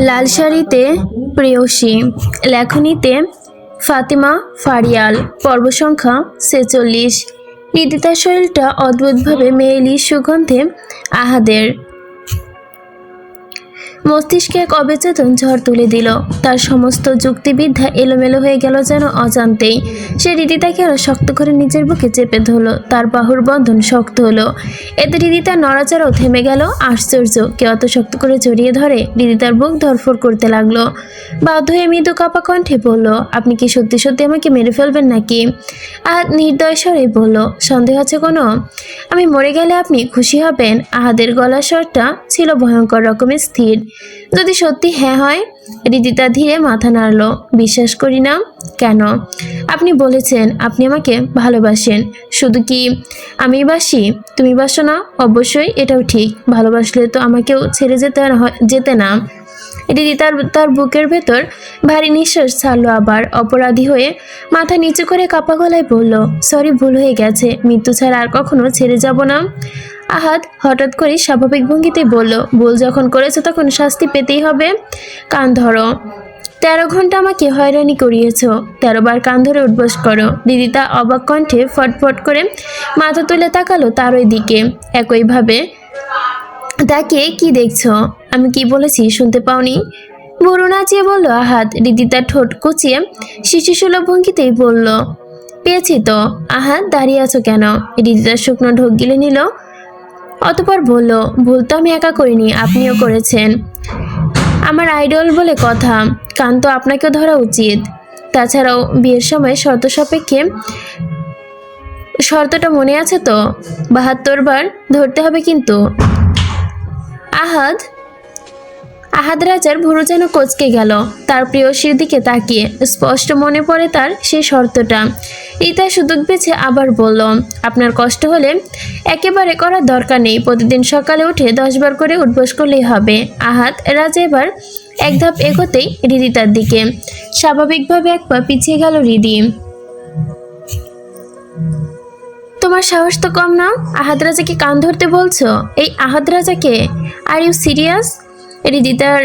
লাল শাড়িতে প্রেয়সী, লেখনীতে ফাতিমা ফারিয়াল পর্ব সংখ্যা ছেচল্লিশ। নিদিতা শরীরটা অদ্ভুতভাবে মেয়েলি সুগন্ধে আহাদের। মস্তিষ্কে এক অবেচেতন ঝড় তুলে দিল। তার সমস্ত যুক্তিবিদ্যা এলোমেলো হয়ে গেল যেন অজান্তেই। সে রীতিতাকে আরও শক্ত করে নিজের বুকে চেপে ধরল। তার বাহুর বন্ধন শক্ত হলো। এতে রীতিতার নড়াচড়াও থেমে গেল। আশ্চর্য কেউ অত শক্ত করে জড়িয়ে ধরে রীতিতার বুক ধরফর করতে লাগল। বাধ্য হয়ে মৃদু কাপা কণ্ঠে বলল, আপনি কি সত্যি সত্যি আমাকে মেরে ফেলবেন নাকি? আহাদ নির্দয় স্বরে বলল, সন্দেহ আছে কোনো? আমি মরে গেলে আপনি খুশি হবেন। আহাদের গলার স্বরটা ছিল ভয়ঙ্কর রকমের স্থির। যদি সত্যি হ্যাঁ হয়, রিদিতা ধীরে মাথা নাড়ল, বিশ্বাস করি না। কেন? আপনি বলেছেন আপনি আমাকে ভালোবাসেন। শুধু কি আমি বাসি? তুমি বাসো না? অবশ্যই, এটাও ঠিক। ভালোবাসলে তো আমাকেও ছেড়ে যেতে যেতে না। দিদি তার তার বুকের ভেতর ভারী নিঃশ্বাস ছাড়লো আবার। অপরাধী হয়ে মাথা নিচু করে কাপা গলায় বলল, সরি, ভুল হয়ে গেছে। মৃত্যু ছাড়া আর কখনো ছেড়ে যাব না। আহাদ হঠাৎ করে স্বাভাবিক ভঙ্গিতে বলল, ভুল যখন করেছ তখন শাস্তি পেতেই হবে। কান ধরো। তেরো ঘণ্টা আমাকে হয়রানি করিয়েছ। তেরো বার কান ধরে উঠবস করো। দিদি তা অবাক কণ্ঠে ফটফট করে মাথা তুলে তাকালো তার ওই দিকে। একইভাবে, তাকে কি দেখছ? আমি কি বলেছি শুনতে পাওনি? বুড়ো নাচিয়ে বলল আহাত দিদি তার ঠোঁট কুচিয়ে শিশুসুলভ ভঙ্গিতেই বলল, পেয়েছি তো। আহাত দাঁড়িয়ে আছো কেন? দিদি তার শুকনো ঢোক গিলে নিল। অতপর বলল, ভুল তো আমি একা করিনি, আপনিও করেছেন। আমার আইডল বলে কথা, কান তো আপনাকেও ধরা উচিত। তাছাড়াও বিয়ের সময় শর্ত সাপেক্ষে, শর্তটা মনে আছে তো? বাহাত্তর বার ধরতে হবে কিন্তু। আহাদ আহাদ রাজার ভুরু যেন কচকে গেল। তার প্রিয়সীর দিকে তাকিয়ে স্পষ্ট মনে পড়ে তার সেই শর্তটা। রিতা সুযোগ বেছে আবার বলল, আপনার কষ্ট হলে একেবারে করার দরকার নেই। প্রতিদিন সকালে উঠে দশবার করে উঠবস করলেই হবে। আহাত রাজা এবার এক ধাপ এগোতেই রিদিতার দিকে। স্বাভাবিকভাবে এক পা পিছিয়ে গেল রিদি। তোমার সাহস তো কম না আহাদ রাজাকে কান ধরতে বলছো? এই আহাদ রাজাকে? আর ইউ সিরিয়াস রিদিতার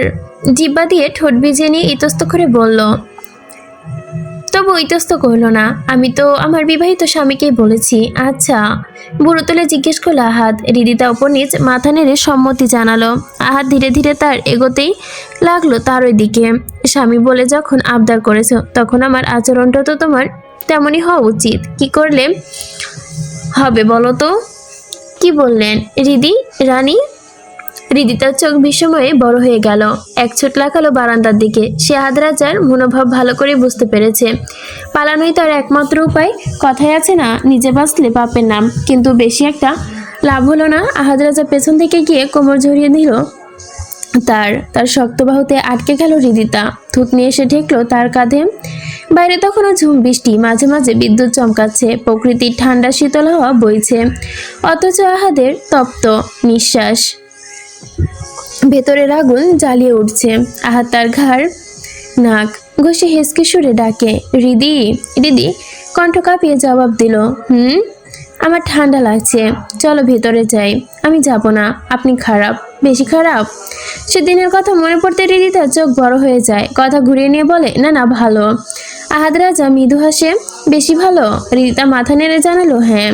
জিব্বা দিয়ে ঠোঁট ভিজিয়ে নিয়ে ইতস্ত করে বলল তবু ইতস্ত করল না। আমি তো আমার বিবাহিত স্বামীকেই বলেছি। আচ্ছা বুড়ো তুলে জিজ্ঞেস করল আহাদ। রিদিতা ওপর মাথা নেড়ে সম্মতি জানালো। আহাদ ধীরে ধীরে তার এগোতেই লাগল তার ওই দিকে স্বামী বলে যখন আবদার করেছ, তখন আমার আচরণটা তো তোমার তেমনই হওয়া উচিত। কি করলে হবে বলো তো? কি বললেন? রিদি? রানী? রিদিতার চোখ বিস্ময়ে বড় হয়ে গেল। এক ছুট লাগালো বারান্দার দিকে। সে আহাদ রাজার মনোভাব ভালো করে বুঝতে পেরেছে। পালানোই তার একমাত্র উপায়। কথায় আছে না, নিজে বাঁচলে পাপের নাম। কিন্তু বেশি একটা লাভ হলো না, আহাদ রাজা পেছন থেকে গিয়ে কোমর ঝরিয়ে দিল তার। তার শক্ত বাহুতে আটকে গেল হৃদিতা থুতনি এসে ঠেকলো তার কাঁধে। বাইরে তখনও ঝুম বৃষ্টি, মাঝে মাঝে বিদ্যুৎ চমকাচ্ছে, প্রকৃতির ঠান্ডা শীতল হওয়া বইছে। অথচ আহাদের তপ্ত নিঃশ্বাস। ভেতরের আগুন জ্বালিয়ে উঠছে। আহাত তার ঘাড়, নাক, ঘষে হেসকে সুরে ডাকে, রিদি রিদি। কণ্ঠ কাঁপিয়ে জবাব দিল, হুম, আমার ঠান্ডা লাগছে। চলো ভেতরে যাই। আমি যাব না। আপনি খারাপ, বেশি খারাপ? সেদিনের কথা মনে পড়তে রিদি তার চোখ বড় হয়ে যায়। কথা ঘুরিয়ে নিয়ে বলে, না না, ভালো। আহাদ রাজা মৃদু হাসে, বেশি ভালো? রিদিতা মাথা নেড়ে জানালো হ্যাঁ।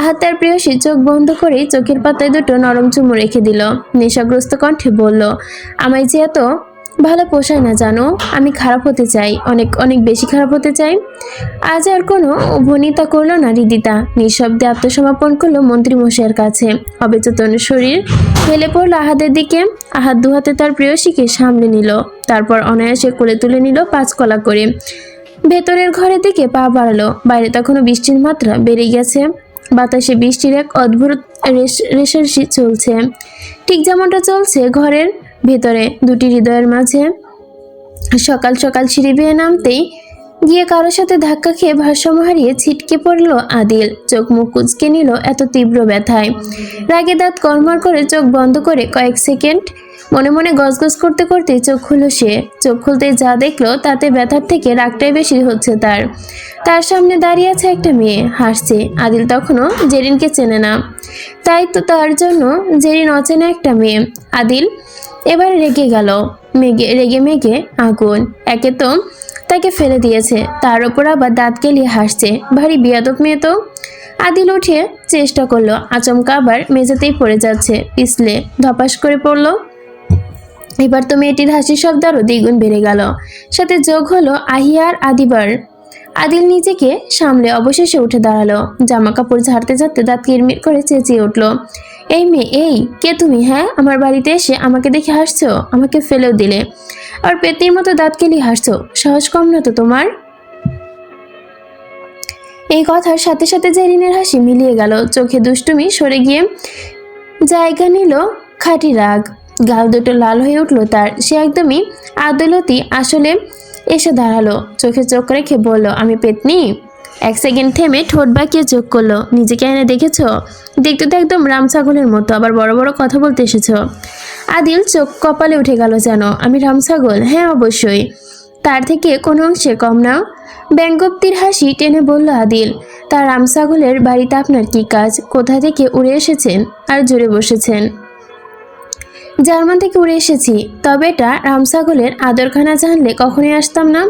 আহাত তার প্রিয়সী চোখ বন্ধ করেই চোখের পাতায় দুটো নরম চুমু রেখে দিল। নেশাগ্রস্ত কণ্ঠে বলল, আমায় যে এত ভালো পোষায় না জানো, আমি খারাপ হতে চাই, অনেক অনেক বেশি খারাপ হতে চাই। আজ আর কোনো ভনিতা করল না রিদিতা। নিঃশব্দে আত্মসমর্পণ করল মন্ত্রী মশাইয়ের কাছে। অবেচেতন শরীর হেলে পড়ল আহাদের দিকে। আহাত দুহাতে তার প্রিয়সীকে সামলে নিল। তারপর অনায়াসে কোলে তুলে নিল পাঁচকলা করে। ভেতরের ঘরের দিকে পা বাড়ালো। বাইরে তখনও বৃষ্টির মাত্রা বেড়ে গেছে। বাতাসে বৃষ্টির এক অদ্ভুত রেশ- রেশারেশি চলছে। ঠিক যেমনটা চলছে ঘরের ভেতরে। দুটি হৃদয়ের মাঝে সকাল সকাল সিঁড়ি বেয়ে নামতেই গিয়ে কারোর সাথে ধাক্কা খেয়ে ভারসাম্য হারিয়ে ছিটকে পড়ল আদিল। চোখ মুখ কুচকে নিল এত তীব্র ব্যথায়। রাগে দাঁত কর্মর করে চোখ বন্ধ করে কয়েক সেকেন্ড মনে মনে গজগজ করতে করতে চোখ খুলল সে। চোখ খুলতে যা দেখল, তাতে ব্যথার থেকে রাগটাই বেশি হচ্ছে তার। তার সামনে দাঁড়িয়ে আছে একটা মেয়ে। হাসছে। আদিল তখনও জেরিনকে চেনে না। তাই তো তার জন্য জেরিন অচেনা একটা মেয়ে। আদিল এবার রেগে গেল। মেগে, রেগে মেগে আগুন। একে তো তাকে ফেলে দিয়েছে। তার ওপর আবার দাঁত কেলিয়ে হাসছে। ভারী বিয়াদব মেয়ে তো। আদিল উঠে চেষ্টা করল। আচমকা আবার মেঝেতেই পড়ে যাচ্ছে। পিছলে ধপাস করে পড়ল। এবার তো মেয়েটির হাসির শব্দ আরও দ্বিগুণ বেড়ে গেল। সাথে যোগ হলো আহিয়ার আদিবার। আদিল নিজেকে সামলে অবশেষে উঠে দাঁড়াল। জামা কাপড় ঝাড়তে ঝাড়তে দাঁত কিরমির করে চেঁচিয়ে উঠল, এই মেয়ে, এই, কে তুমি হ্যাঁ? আমার বাড়িতে এসে আমাকে দেখে হাসছো? আমাকে ফেলেও দিলে। আর পেতির মতো দাঁত কেলি হাসছো? সাহস কম না তো তোমার? এই কথার সাথে সাথে জেরিনের হাসি মিলিয়ে গেল। চোখে দুষ্টুমি সরে গিয়ে জায়গা নিল খাঁটি রাগ। গাল দুটো লাল হয়ে উঠল, তার সে একদমই আদালতি আসলে এসে দাঁড়াল। চোখে চোখ রেখে বলল, আমি পেতনি? এক সেকেন্ড থেমে ঠোঁট বাঁকিয়ে চোখ করল, নিজেকে এনে দেখেছ? দেখতে তো একদম রাম ছাগলের মতো, আবার বড় বড় কথা বলতে এসেছ। আদিল চোখ কপালে উঠে গেল যেন, আমি রাম ছাগল? হ্যাঁ অবশ্যই। তার থেকে কোনো অংশে কম না। ব্যঙ্গপ্তির হাসি টেনে বলল আদিল তার রাম ছাগলের বাড়িতে আপনার কি কাজ? কোথা থেকে উড়ে এসেছেন? আর জুড়ে বসেছেন? জার্মান থেকে উড়ে এসেছি, তবে এটা রামসাগলের আদরখানা জানলে কখনোই আসতাম না।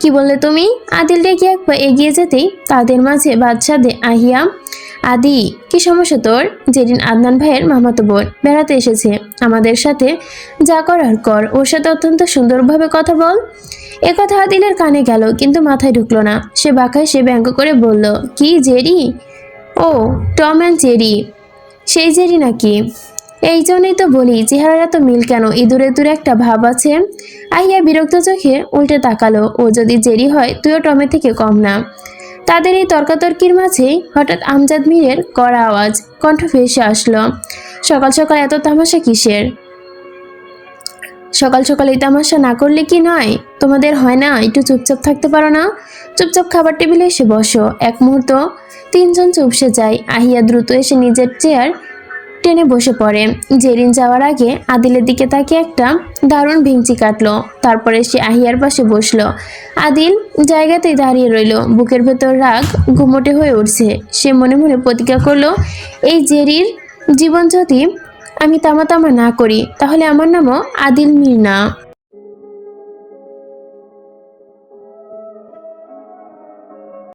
কি বললে তুমি? আদিল ডেকে একবার এগিয়ে যেতেই তাদের মাঝে বাদশাদে আহিয়া, আদি, কি সমস্যা তোর? যেদিন আদনান ভাইয়ের মামাতো বোন বেড়াতে এসেছে, আমাদের সাথে যা করার কর, ওর সাথে অত্যন্ত সুন্দরভাবে কথা বল। এ কথা আদিলের কানে গেল, কিন্তু মাথায় ঢুকলো না। সে বাঁকায় সে ব্যঙ্গ করে বলল, কি জেরি? ও, টম অ্যান্ড জেরি। সেই জেরি নাকি? এই জন্যই তো বলি, চেহারার এত মিল কেন? ইঁদুরে দূরে একটা ভাব আছে। আহিয়া বিরক্ত চোখে উল্টে তাকালো, ও যদি জেরি হয়, তুইও টমে থেকে কম না। তাদের এই তর্কাতর্কির মাঝেই হঠাৎ আমজাদ মীরের কড়া আওয়াজ, কণ্ঠ ভেসে আসলো, সকাল সকাল এত তামাশা কিসের? সকাল সকাল এই তামাশা না করলে কি নয়? তোমাদের হয় না? একটু চুপচাপ থাকতে পারো না? চুপচাপ খাবার টেবিলে এসে বসো, এক মুহূর্ত তিনজন চুপসে যায়। আহিয়া দ্রুত এসে নিজের চেয়ার টেনে বসে পড়ে। জেরিন যাওয়ার আগে আদিলের দিকে তাকে একটা দারুণ ভিংচি কাটলো। তারপরে সে আহিয়ার পাশে বসল। আদিল জায়গাতেই দাঁড়িয়ে রইল। বুকের ভেতর রাগ ঘুমোটে হয়ে উঠছে। সে মনে মনে প্রতিজ্ঞা করল, এই জেরির জীবন যদি আমি তামা তামা না করি। তাহলে আমার নামও আদিল মির না